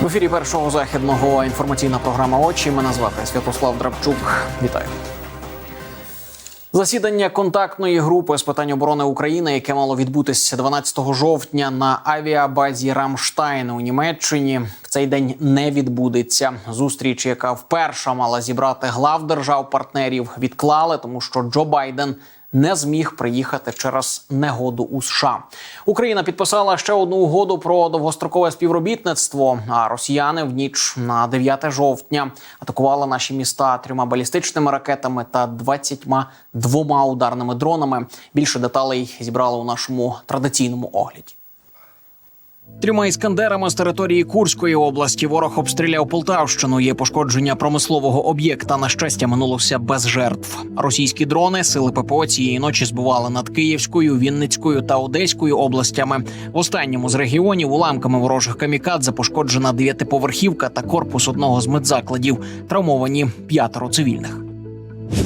В ефірі першого західного інформаційна програма Очі. Мене звати Святослав Драбчук. Вітаю. Засідання контактної групи з питань оборони України, яке мало відбутися 12 жовтня на авіабазі Рамштайн у Німеччині, в цей день не відбудеться. Зустріч, яка вперше мала зібрати глав держав-партнерів, відклали, тому що Джо Байден не зміг приїхати через негоду у США. Україна підписала ще одну угоду про довгострокове співробітництво. А росіяни в ніч на 9 жовтня атакували наші міста трьома балістичними ракетами та 22 ударними дронами. Більше деталей зібрали у нашому традиційному огляді. Трьома іскандерами з території Курської області ворог обстріляв Полтавщину. Є пошкодження промислового об'єкта. На щастя, минулося без жертв. Російські дрони сили ППО цієї ночі збивали над Київською, Вінницькою та Одеською областями. В останньому з регіонів уламками ворожих камікадзе пошкоджена дев'ятиповерхівка та корпус одного з медзакладів. Травмовані п'ятеро цивільних.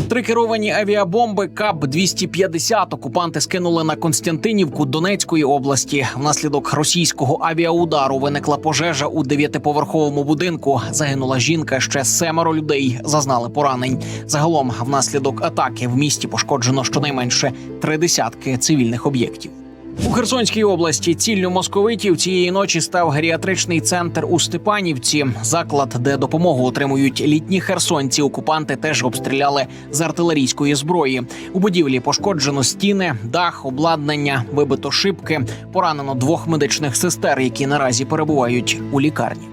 Три керовані авіабомби КАБ 250 окупанти скинули на Константинівку Донецької області. Внаслідок російського авіаудару виникла пожежа у дев'ятиповерховому будинку. Загинула жінка. Ще семеро людей зазнали поранень. Загалом, внаслідок атаки в місті пошкоджено щонайменше три десятки цивільних об'єктів. У Херсонській області ціллю московитів цієї ночі став геріатричний центр у Степанівці. Заклад, де допомогу отримують літні херсонці. Окупанти теж обстріляли з артилерійської зброї. У будівлі пошкоджено стіни, дах, обладнання, вибито шибки. Поранено двох медичних сестер, які наразі перебувають у лікарні.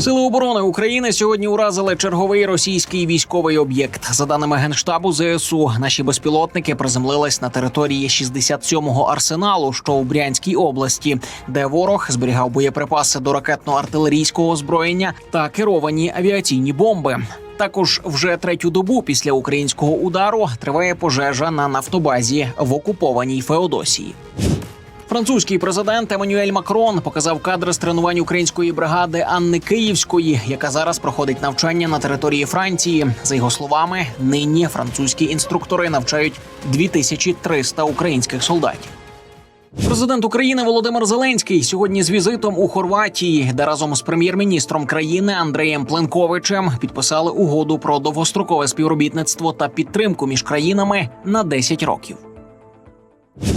Сили оборони України сьогодні уразили черговий російський військовий об'єкт. За даними генштабу ЗСУ, наші безпілотники приземлились на території 67-го арсеналу, що у Брянській області, де ворог зберігав боєприпаси до ракетно-артилерійського озброєння та керовані авіаційні бомби. Також вже третю добу після українського удару триває пожежа на нафтобазі в окупованій Феодосії. Французький президент Еммануель Макрон показав кадри з тренувань української бригади Анни Київської, яка зараз проходить навчання на території Франції. За його словами, нині французькі інструктори навчають 2300 українських солдатів. Президент України Володимир Зеленський сьогодні з візитом у Хорватії, де разом з прем'єр-міністром країни Андреєм Пленковичем підписали угоду про довгострокове співробітництво та підтримку між країнами на 10 років.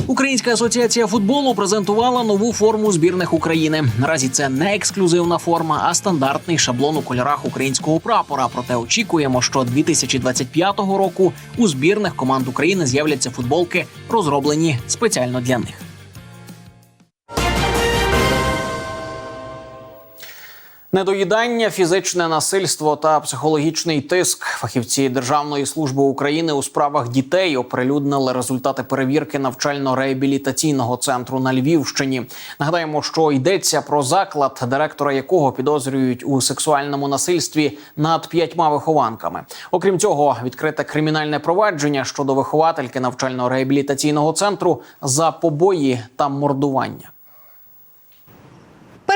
Українська асоціація футболу презентувала нову форму збірних України. Наразі це не ексклюзивна форма, а стандартний шаблон у кольорах українського прапора. Проте очікуємо, що 2025 року у збірних команд України з'являться футболки, розроблені спеціально для них. Недоїдання, фізичне насильство та психологічний тиск. Фахівці Державної служби України у справах дітей оприлюднили результати перевірки навчально-реабілітаційного центру на Львівщині. Нагадаємо, що йдеться про заклад, директора якого підозрюють у сексуальному насильстві над п'ятьма вихованками. Окрім цього, відкрите кримінальне провадження щодо виховательки навчально-реабілітаційного центру за побої та мордування.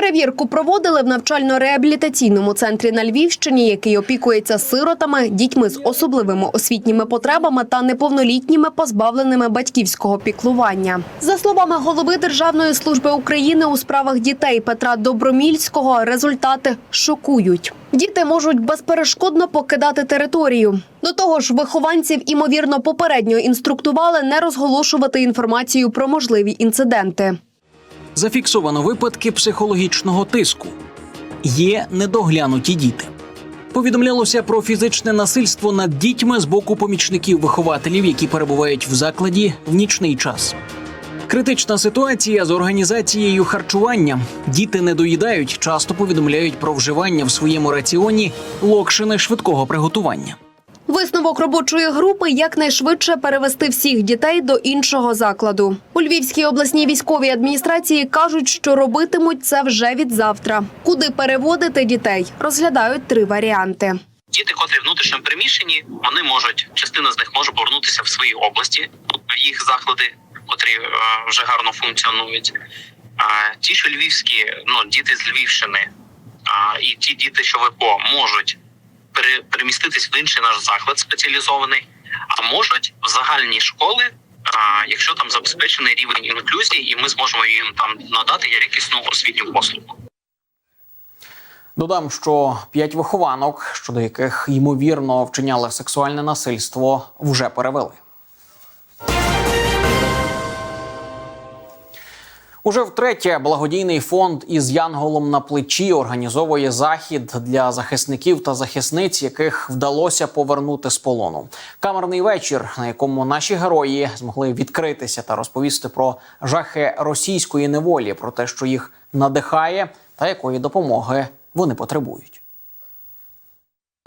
Перевірку проводили в навчально-реабілітаційному центрі на Львівщині, який опікується сиротами, дітьми з особливими освітніми потребами та неповнолітніми позбавленими батьківського піклування. За словами голови Державної служби України у справах дітей Петра Добромільського, результати шокують. Діти можуть безперешкодно покидати територію. До того ж, вихованців імовірно попередньо інструктували не розголошувати інформацію про можливі інциденти. Зафіксовано випадки психологічного тиску. Є недоглянуті діти. Повідомлялося про фізичне насильство над дітьми з боку помічників вихователів, які перебувають в закладі в нічний час. Критична ситуація з організацією харчування. Діти не доїдають, часто повідомляють про вживання в своєму раціоні локшини швидкого приготування. Висновок робочої групи якнайшвидше перевести всіх дітей до іншого закладу. У Львівській обласній військовій адміністрації кажуть, що робитимуть це вже від завтра. Куди переводити дітей, розглядають три варіанти. Діти, котрі внутрішньо переміщені, вони можуть частина з них може повернутися в свої області, в їх заклади, котрі е, вже гарно функціонують. А ті, що львівські, ну діти з Львівщини, і ті діти, що ВПО, можуть переміститись в інший наш заклад спеціалізований, а можуть в загальні школи, а, якщо там забезпечений рівень інклюзії, і ми зможемо їм там надати якісну освітню послугу. Додам, що п'ять вихованок, щодо яких ймовірно вчиняли сексуальне насильство, вже перевели. Уже втретє благодійний фонд із Янголом на плечі організовує захід для захисників та захисниць, яких вдалося повернути з полону. Камерний вечір, на якому наші герої змогли відкритися та розповісти про жахи російської неволі, про те, що їх надихає, та якої допомоги вони потребують.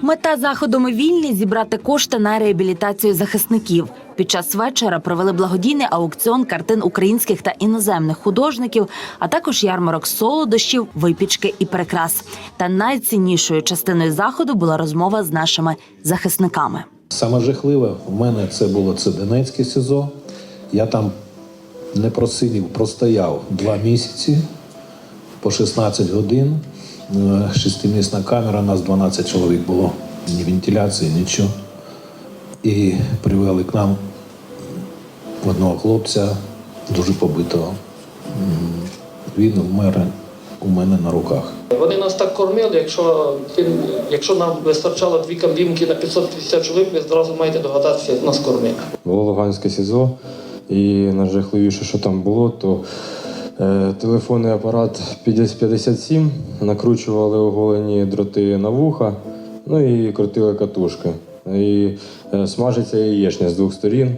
Мета заходу «Ми вільні» – зібрати кошти на реабілітацію захисників. Під час вечора провели благодійний аукціон картин українських та іноземних художників, а також ярмарок солодощів, випічки і прикрас. Та найціннішою частиною заходу була розмова з нашими захисниками. Саме жахливе в мене це було це Донецьке СІЗО. Я там не просидів, простояв два місяці по 16 годин. Е, Шестимісна камера, нас 12 чоловік було. Ні вентиляції, нічого. І привели к нам одного хлопця, дуже побитого. Він вмер у мене на руках. Вони нас так кормили, якщо, якщо нам вистачало дві кабінки на 550 чоловік, ви зразу маєте догадатися, як нас кормили. Було Луганське СІЗО, і найжахливіше, що там було, то е, телефонний апарат 5057, накручували оголені дроти на вуха, ну і крутили катушки. І е, смажиться яєчня з двох сторін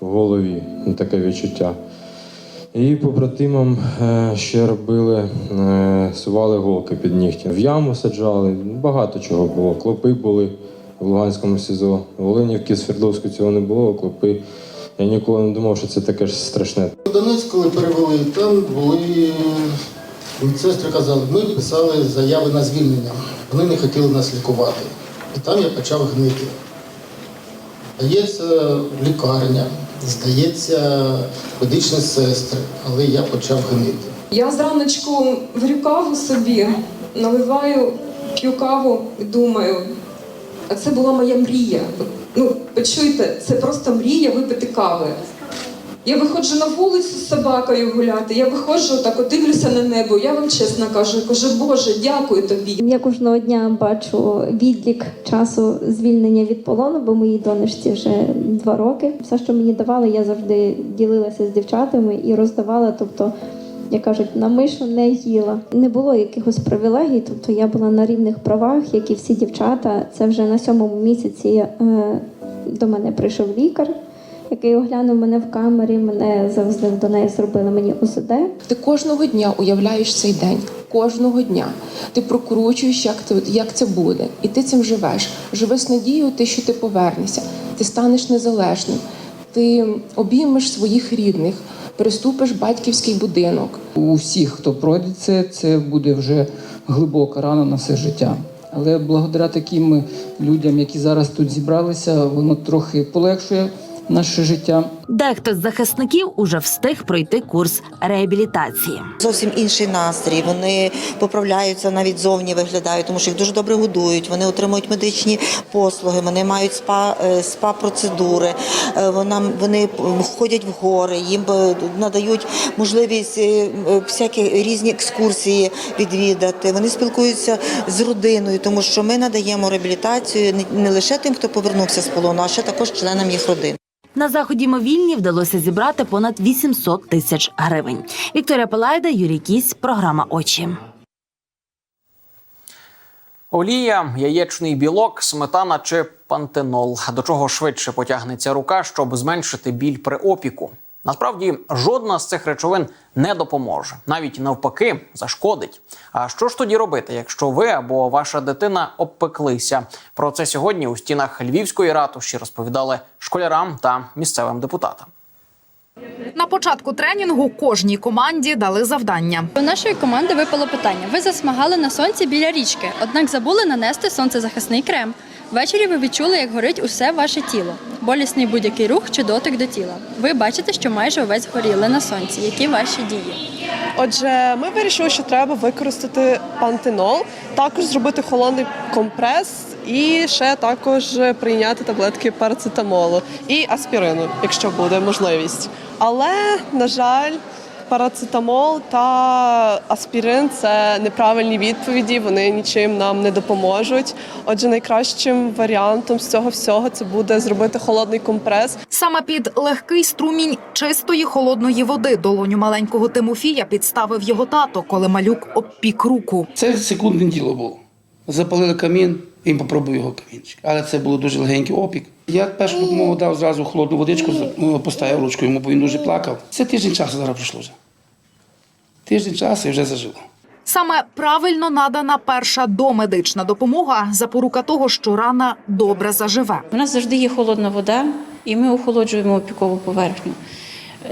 в голові, ну, таке відчуття. І побратимам е, ще робили, е, сували голки під нігті. В яму саджали, багато чого було. Клопи були в Луганському СІЗО. В Оленівці, Свердловську цього не було, а клопи. Я ніколи не думав, що це таке ж страшне. Донецьк, коли перевели, там були медсестри казали, ми писали заяви на звільнення. Вони не хотіли нас лікувати. І там я почав гнити. Здається, лікарня, здається, медичні сестри, але я почав гнити. Я зраночку варю каву собі, наливаю, п'ю каву і думаю, а це була моя мрія. Ну, почуйте, це просто мрія випити кави. Я виходжу на вулицю з собакою гуляти, я виходжу так, от дивлюся на небо. Я вам чесно кажу, я кажу, Боже, дякую тобі. Я кожного дня бачу відлік часу звільнення від полону, бо моїй донечці вже два роки. Все, що мені давали, я завжди ділилася з дівчатами і роздавала. Тобто, як кажуть, на мишу не їла. Не було якихось привілегій, тобто я була на рівних правах, як і всі дівчата. Це вже на сьомому місяці е, до мене прийшов лікар. Який оглянув мене в камері, мене завезли до неї, зробили мені УЗД. Ти кожного дня уявляєш цей день, кожного дня. Ти прокручуєш, як це, як це буде, і ти цим живеш. Живи з надією, ти, що ти повернешся, ти станеш незалежним, ти обіймеш своїх рідних, переступиш батьківський будинок. У всіх, хто пройде це, це буде вже глибока рана на все життя. Але благодаря таким людям, які зараз тут зібралися, воно трохи полегшує наше життя. Дехто з захисників уже встиг пройти курс реабілітації. Зовсім інший настрій. Вони поправляються навіть зовні виглядають, тому що їх дуже добре годують. Вони отримують медичні послуги, вони мають спа, е, спа процедури. е, Вона вони ходять в гори, їм е, надають можливість всякі різні екскурсії відвідати. Вони спілкуються з родиною, тому що ми надаємо реабілітацію не- не лише тим, хто повернувся з полону, а ще також членам їх родин. На заході мовільні вдалося зібрати понад 800 тисяч гривень. Вікторія Палайда, Юрій Кісь, програма Очі. Олія, яєчний білок, сметана чи пантенол. До чого швидше потягнеться рука, щоб зменшити біль при опіку. Насправді жодна з цих речовин не допоможе, навіть навпаки, зашкодить. А що ж тоді робити, якщо ви або ваша дитина обпеклися? Про це сьогодні у стінах Львівської ратуші розповідали школярам та місцевим депутатам. На початку тренінгу кожній команді дали завдання. У нашої команди випало питання. Ви засмагали на сонці біля річки, однак забули нанести сонцезахисний крем. Ввечері ви відчули, як горить усе ваше тіло. Болісний будь-який рух чи дотик до тіла. Ви бачите, що майже увесь горіли на сонці. Які ваші дії? Отже, ми вирішили, що треба використати пантенол, також зробити холодний компрес і ще також прийняти таблетки парацетамолу і аспірину, якщо буде можливість. Але, на жаль, парацетамол та аспірин це неправильні відповіді, вони нічим нам не допоможуть. Отже, найкращим варіантом з цього всього це буде зробити холодний компрес. Саме під легкий струмінь чистої холодної води долоню маленького Тимофія підставив його тато, коли малюк обпік руку. Це секундне діло було. Запалили камін, і він попробував його камінчик. Але це було дуже легенький опік. Я першу допомогу дав зразу холодну водичку, ну, поставив ручку йому, бо він дуже плакав. Це тиждень часу зараз пройшло вже. Тиждень часу і вже зажило. Саме правильно надана перша домедична допомога запорука того, що рана добре заживе. У нас завжди є холодна вода, і ми охолоджуємо опікову поверхню.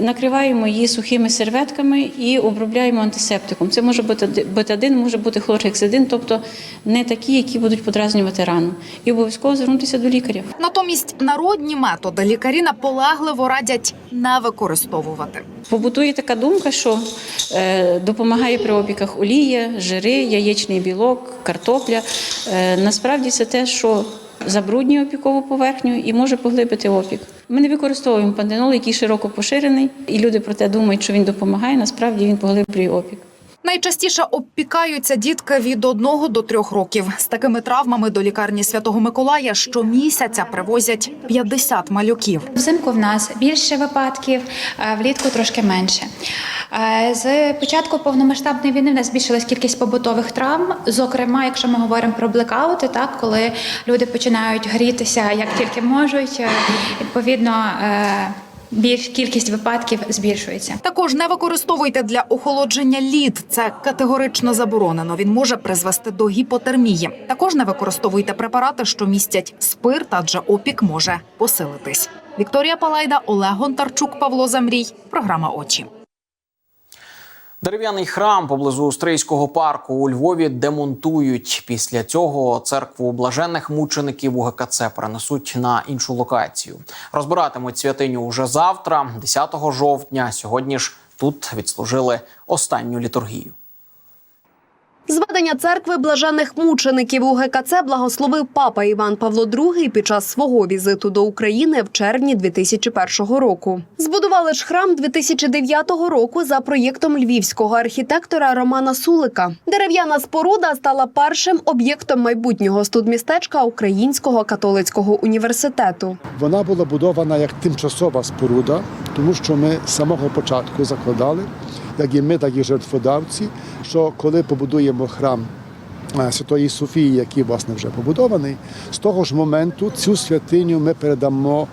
Накриваємо її сухими серветками і обробляємо антисептиком. Це може бути бетадин, може бути хлоргексидин, тобто не такі, які будуть подразнювати рану. І обов'язково звернутися до лікаря. Натомість народні методи лікарі наполегливо радять не використовувати. Побутує така думка, що е, допомагає при опіках олія, жири, яєчний білок, картопля. Е, насправді це те, що забруднює опікову поверхню і може поглибити опік. Ми не використовуємо пантенол, який широко поширений, і люди про те думають, що він допомагає. Насправді він поглиблює опік. Найчастіше обпікаються дітки від 1 до 3 років. З такими травмами до лікарні Святого Миколая щомісяця привозять 50 малюків. Взимку в нас більше випадків, влітку трошки менше. Е, З початку повномасштабної війни в нас збільшилась кількість побутових травм. Зокрема, якщо ми говоримо про блекаути, так коли люди починають грітися як тільки можуть, е, відповідно. Більш кількість випадків збільшується. Також не використовуйте для охолодження лід. Це категорично заборонено. Він може призвести до гіпотермії. Також не використовуйте препарати, що містять спирт, адже опік може посилитись. Вікторія Палайда, Олег Гонтарчук, Павло Замрій. Програма очі. Дерев'яний храм поблизу Острийського парку у Львові демонтують. Після цього церкву блаженних мучеників УГКЦ перенесуть на іншу локацію. Розбиратимуть святиню уже завтра, 10 жовтня. Сьогодні ж тут відслужили останню літургію. Зведення церкви блажених мучеників у ГКЦ благословив папа Іван Павло II під час свого візиту до України в червні 2001 року. Збудували ж храм 2009 року за проєктом львівського архітектора Романа Сулика. Дерев'яна споруда стала першим об'єктом майбутнього студмістечка Українського католицького університету. Вона була будована як тимчасова споруда, тому що ми з самого початку закладали, як і ми, так і жертводавці, що коли побудуємо храм е, Святої Софії, який власне вже побудований, з того ж моменту цю святиню ми передамо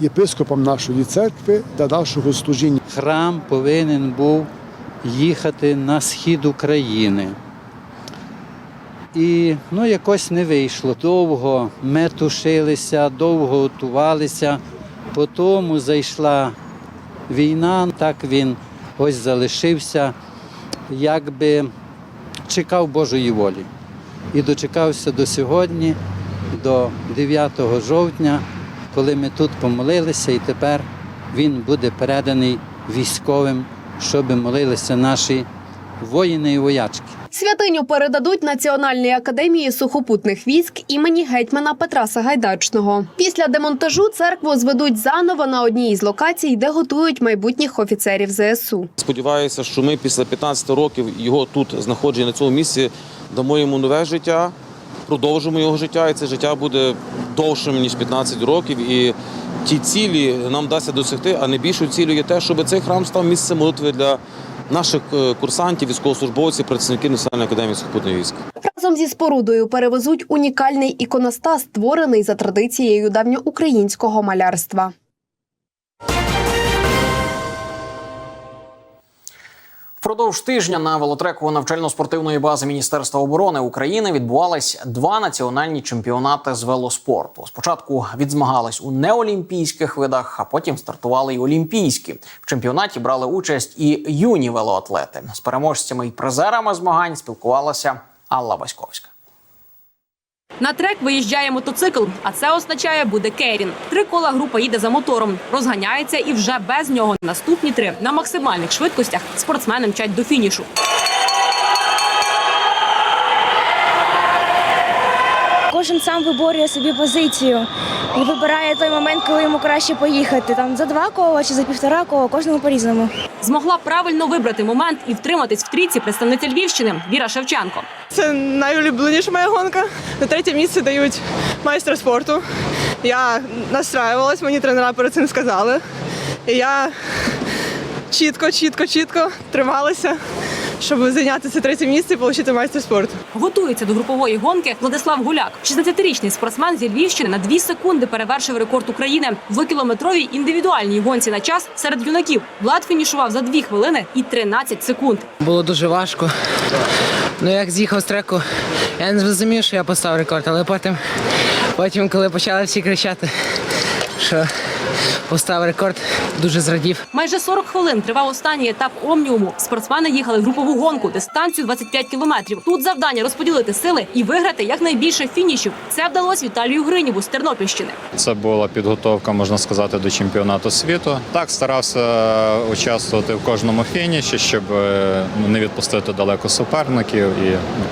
єпископам нашої церкви для нашого служіння. Храм повинен був їхати на схід України. І ну, якось не вийшло. Довго метушилися, довго готувалися. Потім зайшла війна, так він ось залишився, якби чекав Божої волі. І дочекався до сьогодні, до 9 жовтня, коли ми тут помолилися, і тепер він буде переданий військовим, щоб молилися наші воїни і воячки. Святиню передадуть Національній академії сухопутних військ імені гетьмана Петра Сагайдачного. Після демонтажу церкву зведуть заново на одній із локацій, де готують майбутніх офіцерів ЗСУ. Сподіваюся, що ми після 15 років його тут знаходження на цьому місці дамо йому нове життя, продовжимо його життя, і це життя буде довшим ніж 15 років. І ті цілі нам вдасться досягти, а найбільшою цілею є те, щоб цей храм став місцем молитви для наших е, курсантів, військовослужбовців, працівників Національної академії сухопутних військ. Разом зі спорудою перевезуть унікальний іконостас, створений за традицією давньоукраїнського малярства. Впродовж тижня на велотреку навчально-спортивної бази Міністерства оборони України відбувались два національні чемпіонати з велоспорту. Спочатку відзмагались у неолімпійських видах, а потім стартували й олімпійські. В чемпіонаті брали участь і юні велоатлети. З переможцями і призерами змагань спілкувалася Алла Васьковська. На трек виїжджає мотоцикл, а це означає буде Керін. Три кола група їде за мотором, розганяється і вже без нього наступні три на максимальних швидкостях спортсмени мчать до фінішу. Кожен сам виборює собі позицію і вибирає той момент, коли йому краще поїхати. Там за два кола чи за півтора кола, кожному по-різному. Змогла правильно вибрати момент і втриматись в трійці представниця Львівщини Віра Шевченко. Це найулюбленіша моя гонка. На третє місце дають майстра спорту. Я настраювалась, мені тренера перед цим сказали. І я чітко, чітко, чітко трималася, щоб зайняти це третє місце і отримати майстер спорту. Готується до групової гонки Владислав Гуляк. 16-річний спортсмен зі Львівщини на 2 секунди перевершив рекорд України в двокілометровій індивідуальній гонці на час серед юнаків. Влад фінішував за 2 хвилини і 13 секунд. Було дуже важко. Ну як з'їхав з треку, я не зрозумів, що я поставив рекорд, але потім, потім коли почали всі кричати, що поставив рекорд, дуже зрадів. Майже 40 хвилин тривав останній етап Омніуму. Спортсмени їхали в групову гонку дистанцію 25 кілометрів. Тут завдання розподілити сили і виграти якнайбільше фінішів. Це вдалося Віталію Гриніву з Тернопільщини. Це була підготовка, можна сказати, до чемпіонату світу. Так старався участвувати в кожному фініші, щоб е, ну, не відпустити далеко суперників і ну,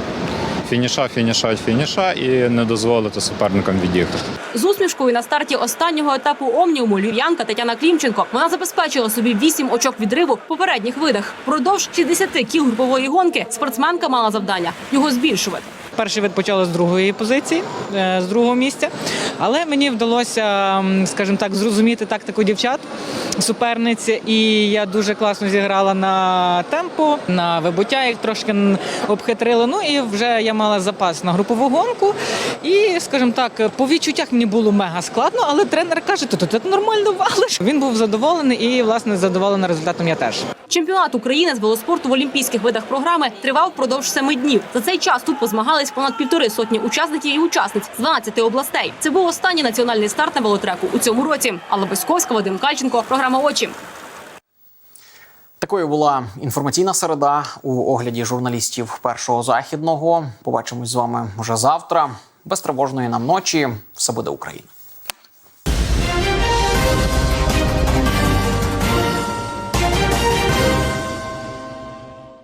фініша, фініша, фініша і не дозволити суперникам від'їхати. З усмішкою на старті останнього етапу Омніуму львів'янка Тетяна Клімченко. Вона забезпечила собі 8 очок відриву в попередніх видах. Продовж 60 кіл групової гонки спортсменка мала завдання його збільшувати. Перший вид почали з другої позиції, е, з другого місця. Але мені вдалося, скажімо так, зрозуміти тактику дівчат, суперниць, і я дуже класно зіграла на темпо, на вибуття їх трошки обхитрила. Ну і вже я мала запас на групову гонку. І, скажімо так, по відчуттях мені було мега складно, але тренер каже, ти тут нормально валиш. Він був задоволений і, власне, задоволений результатом я теж. Чемпіонат України з велоспорту в олімпійських видах програми тривав впродовж семи днів. За цей час тут позмагались понад півтори сотні учасників і учасниць з 12 областей. Це був останній національний старт на велотреку у цьому році. Алла Безьковська, Вадим Кальченко, програма Очі. Такою була інформаційна середа у огляді журналістів першого західного. Побачимось з вами вже завтра. Безтривожної нам ночі. Все буде Україна.